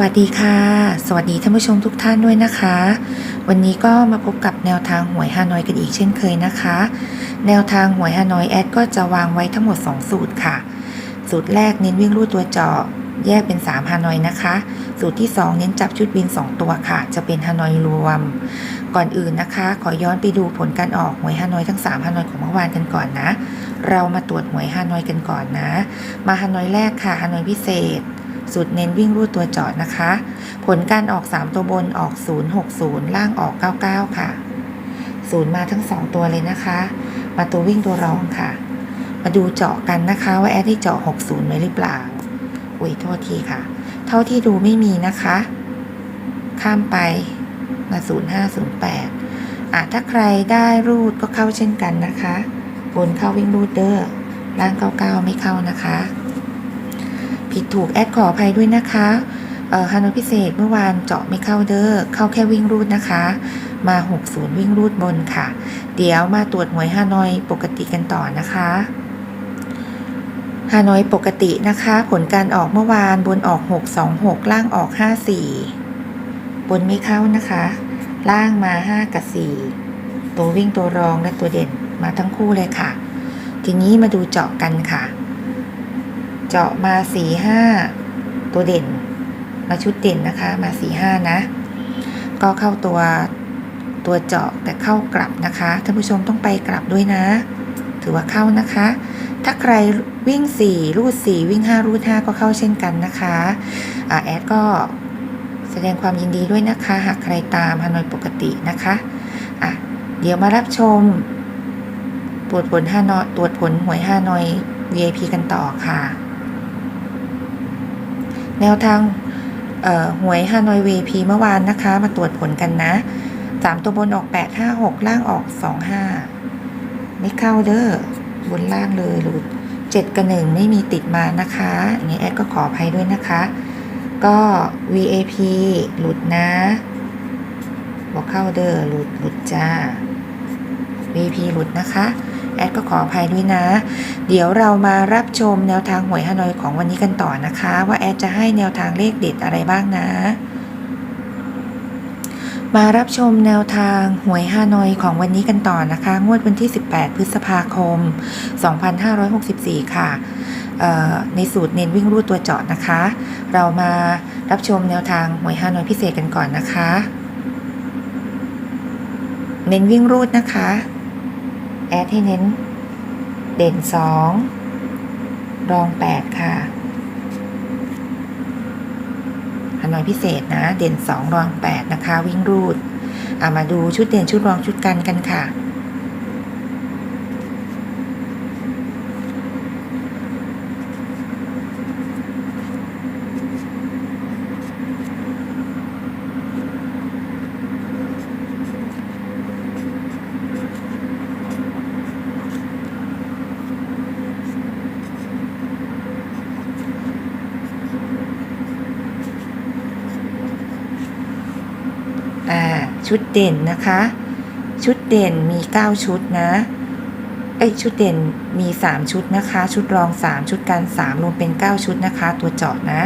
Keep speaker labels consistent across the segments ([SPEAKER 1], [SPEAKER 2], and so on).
[SPEAKER 1] วัสดีค่ะ สวัสดีท่านผู้ชมทุกท่านด้วยนะคะ วันนี้ก็มาพบกับแนวทางหวยฮานอยกันอีกเช่นเคยนะคะ แนวทางหวยฮานอยแอดก็จะวางไว้ทั้งหมด 2 สูตรค่ะ สูตรแรกเน้นวิ่งรูดตัวเจาะแยกเป็น 3ฮานอยนะคะ สูตรที่ 2 เน้นจับชุดบิน 2 ตัวค่ะ จะเป็นฮานอยรวม ก่อนอื่นนะคะ ขอย้อนไปดูผลการออกหวยฮานอยทั้ง3ฮานอยของเมื่อวานกันก่อนนะ เรามาตรวจหวยฮานอยกันก่อนนะ มาฮานอยแรกค่ะฮานอยพิเศษ สูตรเน้นวิ่งรูดตัวจอดนะคะ ผลการออก 3 ตัวบนออก 060 ล่างออก 99 ค่ะ 0 มาทั้ง 2 ตัวเลยนะคะ มาตัววิ่งตัวรองค่ะ มาดูเจาะกันนะคะว่าแอดได้เจาะ 60ไว้หรือเปล่า อุ้ยโทษทีค่ะ เท่าที่ดูไม่มีนะคะ ข้ามไปมา0508อะถ้าใครได้รูดก็เข้าเช่นกันนะคะ บนเข้าวิ่งรูดเดอร์ล่าง 99 ไม่เข้านะคะ ผิดถูกแอดขออภัยด้วยนะคะฮานอยพิเศษเมื่อวานเจาะไม่เข้าเด้อเข้าแค่วิ่งรูดนะคะ มา 60 วิ่งรูดบนค่ะ เดี๋ยวมาตรวจหวยฮานอยปกติกันต่อนะคะฮานอยปกตินะคะ ผลการออกเมื่อวานบนออก 626 ล่างออก 54 บนไม่เข้านะคะ ล่างมา 5 กับ 4 ตัววิ่งตัวรองและตัวเด่นมาทั้งคู่เลยค่ะ ทีนี้มาดูเจาะกันค่ะ เจาะมาสี่ห้าตัวเด่น มาชุดเด่นนะคะมาสี่ห้านะ ก็เข้าตัวตัวเจาะแต่เข้ากลับนะคะท่านผู้ชมต้องไปกลับด้วยนะ ถือว่าเข้านะคะ ถ้าใครวิ่ง 4 รูด 4 วิ่ง 5 รูด 5 ก็เข้าเช่นกันนะคะอาแอดก็แสดงความยินดีด้วยนะคะ หากใครตามฮานอยปกตินะคะอะเดี๋ยวมารับชมตรวจผลฮานอยตรวจผลหวยฮานอย VIP กันต่อค่ะ แนวทางหวยฮานอย VIP เมื่อวานนะคะ มาตรวจผลกันนะสามตัวบนออก8 5 6ล่างออก2 5ไม่เข้าเด้อบนล่างเลยหลุด7กับ1ไม่มีติดมานะคะอย่างนี้แอดก็ขออภัยด้วยนะคะ ก็ VAP หลุดนะบอกเข้าเด้อหลุดหลุดจ้า VP หลุดนะคะ แอดก็ขออภัยด้วยนะ เดี๋ยวเรามารับชมแนวทางหวยฮานอยของวันนี้กันต่อนะคะ ว่าแอดจะให้แนวทางเลขเด็ดอะไรบ้างนะ มารับชมแนวทางหวยฮานอยของวันนี้กันต่อนะคะ งวดวันที่ 18 พฤษภาคม 2564 ค่ะเอ่อในสูตรเน้นวิ่งรูดตัวเจาะนะคะ เรามารับชมแนวทางหวยฮานอยพิเศษกันก่อนนะคะ เน้นวิ่งรูดนะคะ แอดให้เน้น เด่นสองรองแปดค่ะฮานอยพิเศษนะ เด่นสองรองแปดนะคะ วิ่งรูด เอามาดูชุดเด่นชุดรองชุดกันกันค่ะ อ่า ชุดเด่นนะคะ ชุดเด่นมี 9 ชุดนะเอ้ยชุดเด่นมี 3 ชุดนะคะ ชุดรอง 3 ชุดกัน3รวมเป็น 9 ชุดนะคะ ตัวเจาะนะ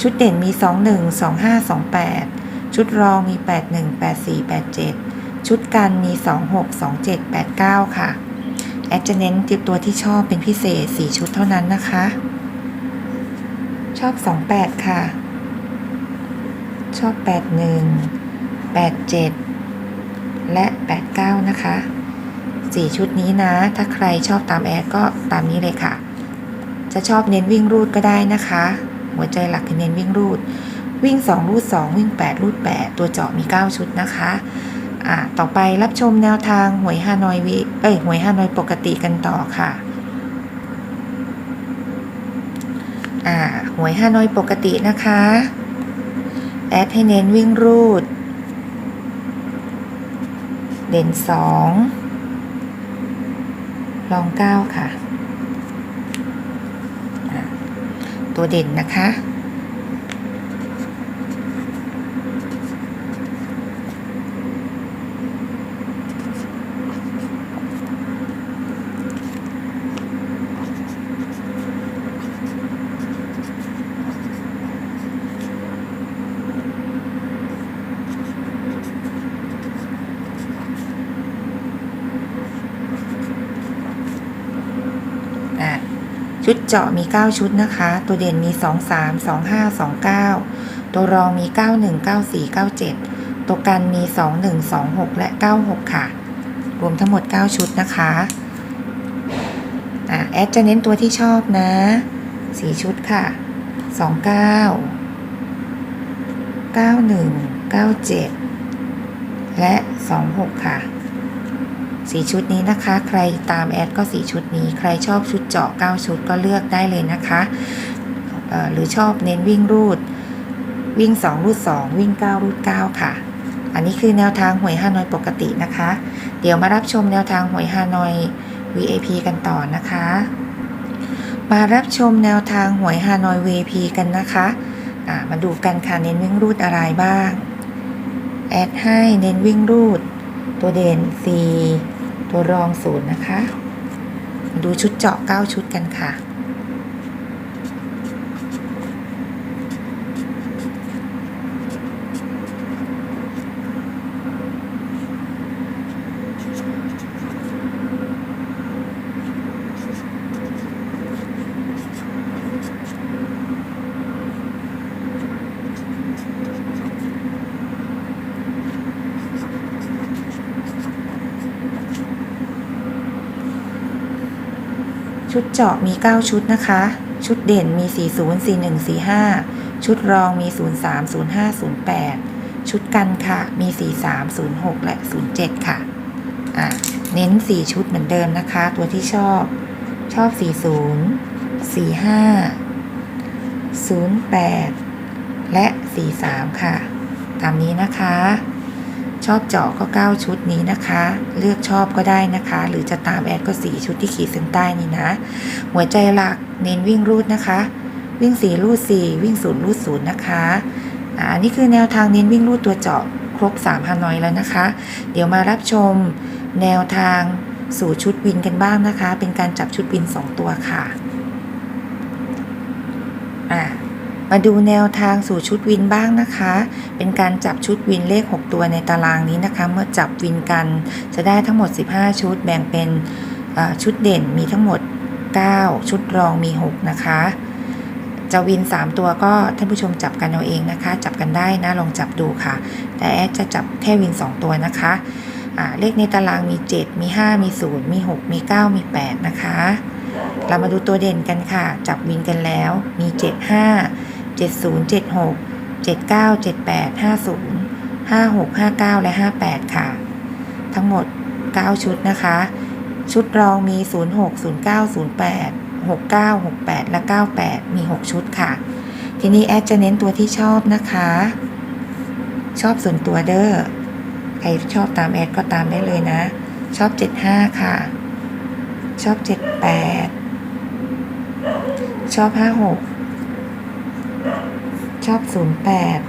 [SPEAKER 1] ชุดเด่นมี 21 25 28 ชุดรองมี 81 84 87 ชุดกันมี 26 27 89 ค่ะ แอดจะเน้นติดตัวที่ชอบเป็นพิเศษ 4 ชุดเท่านั้นนะคะ ชอบ 28 ค่ะ ชอบ 81 87 และ 89 นะคะ 4 ชุดนี้นะ ถ้าใครชอบตามแอดก็ตามนี้เลยค่ะ จะชอบเน้นวิ่งรูดก็ได้นะคะ หัวใจหลักคือเน้นวิ่งรูด วิ่ง 2 รูด 2 วิ่ง 8 รูด 8 ตัวเจาะมี 9 ชุดนะคะอ่าต่อไปรับชมแนวทางหวยฮานอยวิเอ้ยหวยฮานอยปกติกันต่อค่ะอ่าหวยฮานอยปกตินะคะ แอดให้เน้นวิ่งรูด เด่นสองรองเก้าค่ะอะตัวเด่นนะคะ ชุดเจาะมี 9 ชุดนะคะ ตัวเด่นมี 2 3 2 5 2 9 ตัวรองมี 91 94 97 ตัวกันมี 21 26 และ 96 ค่ะ รวมทั้งหมด 9 ชุดนะคะอะแอดจะเน้นตัวที่ชอบนะ 4 ชุดค่ะ 29 91 97 และ 26 ค่ะ สีชุดนี้นะคะ ใครตามแอดก็สีชุดนี้ ใครชอบชุดเจาะ 9 ชุดก็เลือกได้เลยนะคะหรือชอบเน้นวิ่งรูด วิ่ง 2 รูด 2 วิ่ง 9 รูด 9 ค่ะ อันนี้คือแนวทางหวยฮานอยปกตินะคะ เดี๋ยวมารับชมแนวทางหวยฮานอย VAP กันต่อนะคะ มารับชมแนวทางหวยฮานอย VAP กันนะคะมาดูกันค่ะเน้นวิ่งรูดอะไรบ้าง แอดให้เน้นวิ่งรูด ตัวเด่น4 ตัวรองศูนย์นะคะ ดูชุดเจาะ 9 ชุดกันค่ะ ชุดเจาะมี 9 ชุดนะคะ ชุดเด่นมี 40 41 45 ชุดรองมี 03 05 08 ชุดกันค่ะ มี 43 06 และ 07 ค่ะ อะ เน้น 4 ชุดเหมือนเดิมนะคะ ตัวที่ชอบ ชอบ 40 45 08 และ 43 ค่ะ ตามนี้นะคะ ชอบเจาะก็ 9 ชุดนี้นะคะ เลือกชอบก็ได้นะคะ หรือจะตามแอดก็ 4 ชุดที่ขีดเส้นใต้นี้นะ หัวใจหลักเน้นวิ่งรูดนะคะ วิ่ง 4 รูด 4 วิ่ง0รูด0นะคะอ่าอันนี้คือแนวทางเน้นวิ่งรูดตัวเจาะครบ3ฮานอยแล้วนะคะ เดี๋ยวมารับชมแนวทางสู่ชุดวินกันบ้างนะคะ เป็นการจับชุดวิน 2 ตัวค่ะอ่า มาดูแนวทางสู่ชุดวินบ้างนะคะ เป็นการจับชุดวินเลข 6 ตัวในตารางนี้นะคะ เมื่อจับวินกันจะได้ทั้งหมด 15 ชุด แบ่งเป็นชุดเด่นมีทั้งหมด 9 ชุดรองมี 6 นะคะ จะวิน 3 ตัวก็ท่านผู้ชมจับกันเอาเองนะคะ จับกันได้นะลองจับดูค่ะ แต่แอดจะจับแค่วิน 2 ตัวนะคะเลขในตารางมี 7 มี 5 มี 0 มี 6 มี 9 มี 8 นะคะ เรามาดูตัวเด่นกันค่ะ จับวินกันแล้วมี 7 5 70 76 79 78 50 56 59 และ 58 ค่ะ ทั้งหมด 9 ชุดนะคะ ชุดรองมี 06 09 08 69 68 และ 98 มี 6 ชุดค่ะ ทีนี้แอดจะเน้นตัวที่ชอบนะคะ ชอบส่วนตัวเด้อ ใครชอบตามแอดก็ตามได้เลยนะ ชอบ 75 ค่ะ ชอบ 78 ชอบ 56 ชอบ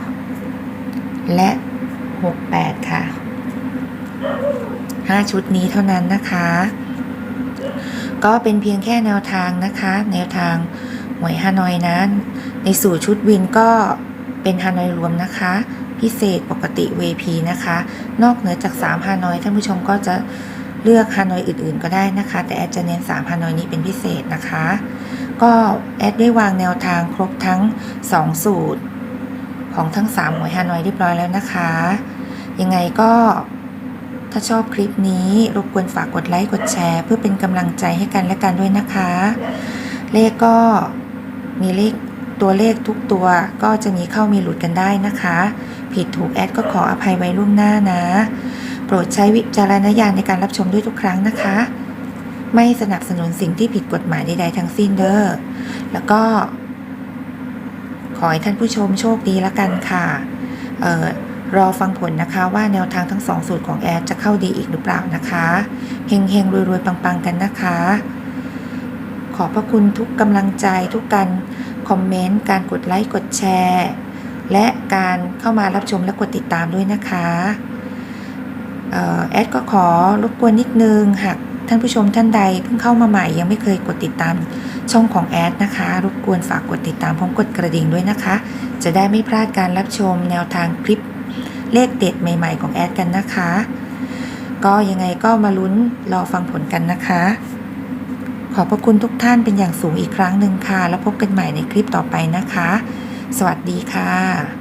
[SPEAKER 1] 08 และ 68 ค่ะ 5 ชุดนี้เท่านั้นนะคะ ก็เป็นเพียงแค่แนวทางนะคะ แนวทางหวยฮานอยนั้น ในสู่ชุดวินก็เป็นฮานอยรวมนะคะ พิเศษปกติ VP นะคะ นอกเหนือจาก 3 ฮานอยท่านผู้ชมก็จะเลือกฮานอยอื่นๆ ก็ได้นะคะ แต่แอดจะเน้น3ฮานอยนี้เป็นพิเศษนะคะ ก็แอดได้วางแนวทางครบทั้ง 2 สูตร ของทั้ง 3 หวยฮานอยเรียบร้อยแล้วนะคะ ยังไงก็ถ้าชอบคลิปนี้รบกวนฝากกดไลค์กดแชร์ เพื่อเป็นกำลังใจให้กันและกันด้วยนะคะ เลขก็มีเลขตัวเลขทุกตัวก็จะมีเข้ามีหลุดกันได้นะคะ ผิดถูกแอดก็ขออภัยไว้ล่วงหน้านะ โปรดใช้วิจารณญาณในการรับชมด้วยทุกครั้งนะคะ ไม่สนับสนุนสิ่งที่ผิดกฎหมายใดๆทั้งสิ้นเด้อ แล้วก็ ขอให้ท่านผู้ชมโชคดีละกันค่ะ เอ่อรอฟังผลนะคะว่าแนวทางทั้งสองสูตรของแอดจะเข้าดีอีกหรือเปล่านะคะเฮงเฮงรวยรวยๆปังๆ กันนะคะ ขอบพระคุณทุกกำลังใจทุกการคอมเมนต์การกดไลค์กดแชร์ และการเข้ามารับชมและกดติดตามด้วยนะคะออแอดก็ขอรบกวนนิดนึงหาก ท่านผู้ชมท่านใดเพิ่งเข้ามาใหม่ยังไม่เคยกดติดตามช่องของแอดนะคะ รบกวนฝากกดติดตามพร้อมกดกระดิ่งด้วยนะคะ จะได้ไม่พลาดการรับชมแนวทางคลิปเลขเด็ดใหม่ ๆ ของแอดกันนะคะ ก็ยังไงก็มาลุ้นรอฟังผลกันนะคะ ขอบพระคุณทุกท่านเป็นอย่างสูงอีกครั้งหนึ่งค่ะ แล้วพบกันใหม่ในคลิปต่อไปนะคะ สวัสดีค่ะ